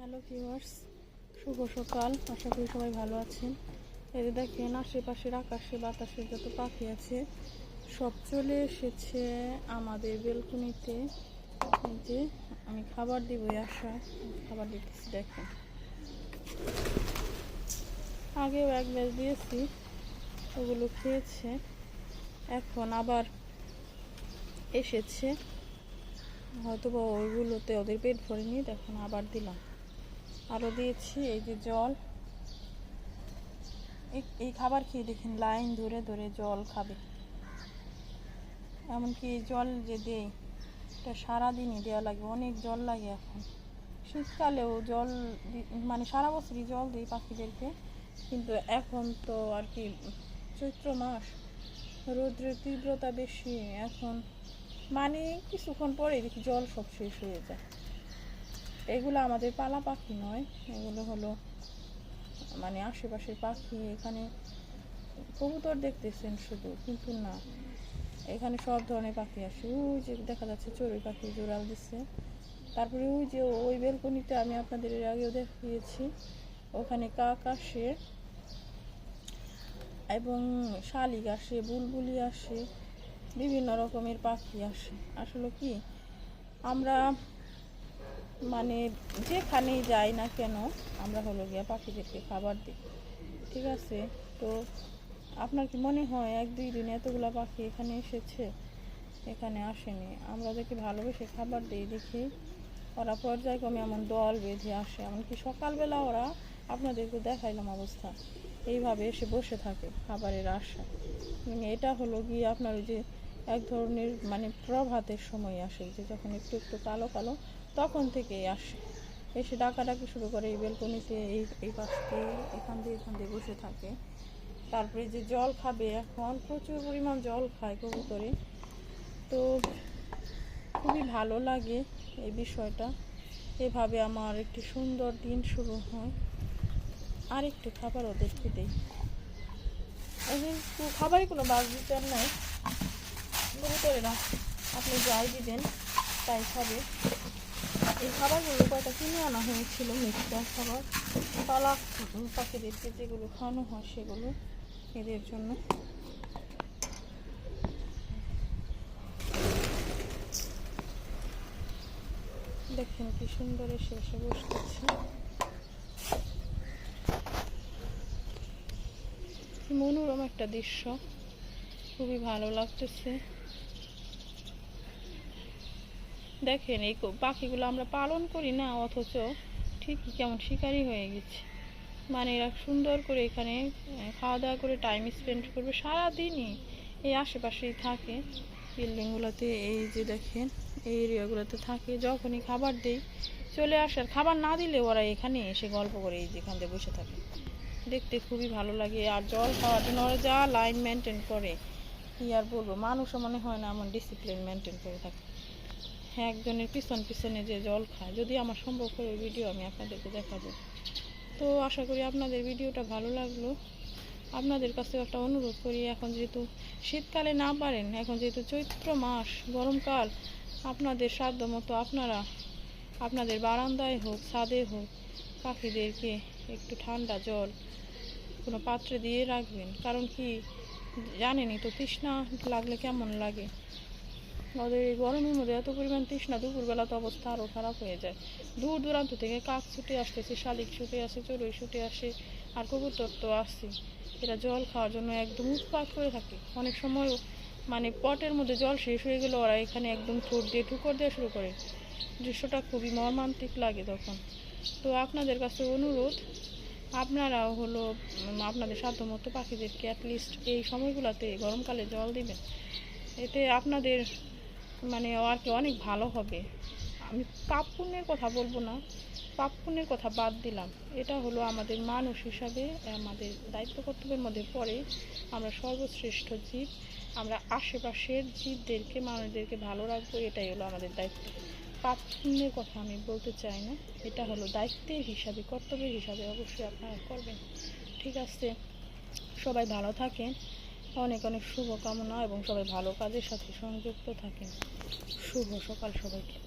Hello viewers, শুভ সকাল। আশা করি সবাই ভালো আছেন। যে দেখেন, আশেপাশের আকাশে বাতাসে যত পাখি আছে, সব চলে এসেছে আমাদের বেলকুনিতে। যে, আমি খাবার দিব আশায়। খাবার দিতেছি, দেখেন। আগেও এক ব্যাচ দিয়েছি, ওগুলো খেয়েছে। এখন আবার এসেছে। হয়তো বা ওইগুলোতে ওদের পেট ভরেনি তখন আবার দিলাম। আরও দিয়েছি, এই যে জল। এই- খাবার খেয়ে দেখেন, লাইন ধরে ধরে জল খাবে। এমনকি এই জল যে দেয় এটা সারাদিনই দেওয়া লাগে, অনেক জল লাগে এখন। শীতকালেও জল মানে সারা বছরই জল দিই পাখিদেরকে, কিন্তু এখন তো আর কি, চৈত্র মাস, রৌদ্রের তীব্রতা বেশি, এখন মানে কিছুক্ষণ পরে দেখি জল সব শেষ হয়ে যায়। এগুলো আমাদের পালা পাখি নয়। এগুলো হলো মানে আশেপাশের পাখি, এখানে কবুতর দেখতেছেন শুধু, কিন্তু না। এখানে সব ধরনের পাখি আসে। ওই যে দেখা যাচ্ছে চড়ুই পাখি জোড়াল দিচ্ছে তারপরে ওই যে ওই বেলকনিতে আমি আপনাদের এর আগেও দেখিয়েছি। ওখানে কাক আসে এবং শালিক আসে, বুলবুলি আসে, বিভিন্ন রকমের পাখি আসে। আসলে কি, আমরা মানে যেখানেই যাই না কেন, আমরা হলো গিয়া পাখিদেরকে খাবার দিই। ঠিক আছে? তো আপনার কি মনে হয় এক দুই দিনে এতগুলা পাখি এখানে এসেছে? এখানে আসেনি। আমরা ওদেরকে ভালোবেসে খাবার দিই দেখি? ওরা পর্যায়ক্রমে এমন দল বেঁধে আসে। এমনকি সকালবেলা ওরা আপনাদেরকে দেখাইলাম অবস্থা। এইভাবে এসে বসে থাকে খাবারের আশা। মানে এটা হলো গিয়ে আপনার ওই যে এক ধরনের মানে প্রভাতের সময় আসে যে যখন একটু একটু কালো কালো তখন থেকেই আসে। এসে ডাকাডাকি শুরু করে, এই বেলকনিতে, এই এই পাশ দিয়ে এখান দিয়ে এখান দিয়ে বসে থাকে। তারপরে যে জল খাবে, এখন প্রচুর পরিমাণ জল খায় কবুতরে। তো খুবই ভালো লাগে এই বিষয়টা। এভাবে আমার একটি সুন্দর দিন শুরু হয়। আর একটু খাবার ওদেরকে যে খাবারই কোনো বাদ দিতেন নাই। কবুতরে না আপনি যাই দিবেন, তাই খাবে। এই খাবারগুলো কয়টা কিনে আনা হয়েছিল মিক্সচার খাবার? পালা পাখিদেরকে যেগুলো খাওয়ানো হয় সেগুলো এদের জন্য। দেখেন কি সুন্দর এসে বসতেছে। মনোরম একটা দৃশ্য। খুবই ভালো লাগতেছে। দেখেন, এই পাখিগুলো আমরা পালন করি না, অথচ ঠিকই কেমন শিকারি হয়ে গেছে। মানে এরা সুন্দর করে এখানে খাওয়া দাওয়া করে টাইম স্পেন্ড করবে সারাদিনই। এই আশেপাশেই থাকে। বিল্ডিংগুলোতে এই যে দেখেন, এই এরিয়াগুলোতে থাকে, যখনই খাবার দেই, চলে আসার খাবার না দিলে ওরা এখানে এসে গল্প করে এই যেখান দিয়ে বসে থাকে। দেখতে খুবই ভালো লাগে। আর জল খাওয়ার জন্য ওরা যা লাইন মেনটেন করে, কি আর বলব? মানুষও মনে হয় না এমন ডিসিপ্লিন মেনটেন করে থাকে। একজনের পিছন পিছনে যে জল খায়, যদি আমার সম্ভব করে ভিডিও আমি আপনাদেরকে দেখাবো। তো আশা করি আপনাদের ভিডিওটা ভালো লাগল। আপনাদের কাছে একটা অনুরোধ করি, এখন যেহেতু শীতকালে না পারেন, এখন যেহেতু চৈত্র মাস, গরমকাল, আপনাদের সাধ্য মতো আপনারা, আপনাদের বারান্দায় হোক, ছাদে হোক, পাখিদেরকে একটু ঠান্ডা জল কোনো পাত্রে দিয়ে রাখবেন। কারণ কি, জানেনই তো, তৃষ্ণা লাগলে কেমন লাগে? ওদের এই গরমের মধ্যে এত পরিমাণ তৃষ্ণা, দুপুরবেলা তো অবস্থা আরও খারাপ হয়ে যায়। দূর দূরান্ত থেকে কাক ছুটে আসতেছে, শালিক ছুটে আসে, চড়ুই ছুটে আসে, আর কবুতর তো আসছে এরা জল খাওয়ার জন্য একদম উৎপাত করে থাকে। অনেক সময় মানে পটের মধ্যে জল শেষ হয়ে গেলে ওরা এখানে একদম ঠোঁট দিয়ে ঠুকর দেওয়া শুরু করে। দৃশ্যটা খুবই মর্মান্তিক লাগে তখন। তো আপনাদের কাছে অনুরোধ আপনারাও হলো আপনাদের সাধ্যমতো পাখিদেরকে অ্যাটলিস্ট এই সময়গুলোতে গরমকালে জল দিবেন। এতে আপনাদের মানে আর কি অনেক ভালো হবে। আমি পাপ পুণ্যের কথা বলব না পাপ পুণ্যের কথা বাদ দিলাম। এটা হলো আমাদের মানুষ হিসাবে, আমাদের দায়িত্ব কর্তব্যের মধ্যে পড়ে। আমরা সর্বশ্রেষ্ঠ জীব, আমরা আশেপাশের জীবদেরকে, মানুষদেরকে ভালো রাখব, এটাই হলো আমাদের দায়িত্ব। পাপ পুণ্যের কথা আমি বলতে চাই না, এটা হলো দায়িত্বের হিসাবে, কর্তব্যের হিসাবে অবশ্যই আপনারা করবেন। ঠিক আছে, সবাই ভালো থাকেন। অনেক অনেক শুভকামনা এবং সবাই ভালো কাজের সাথে সংযুক্ত থাকেন। শুভ সকাল সবাইকে।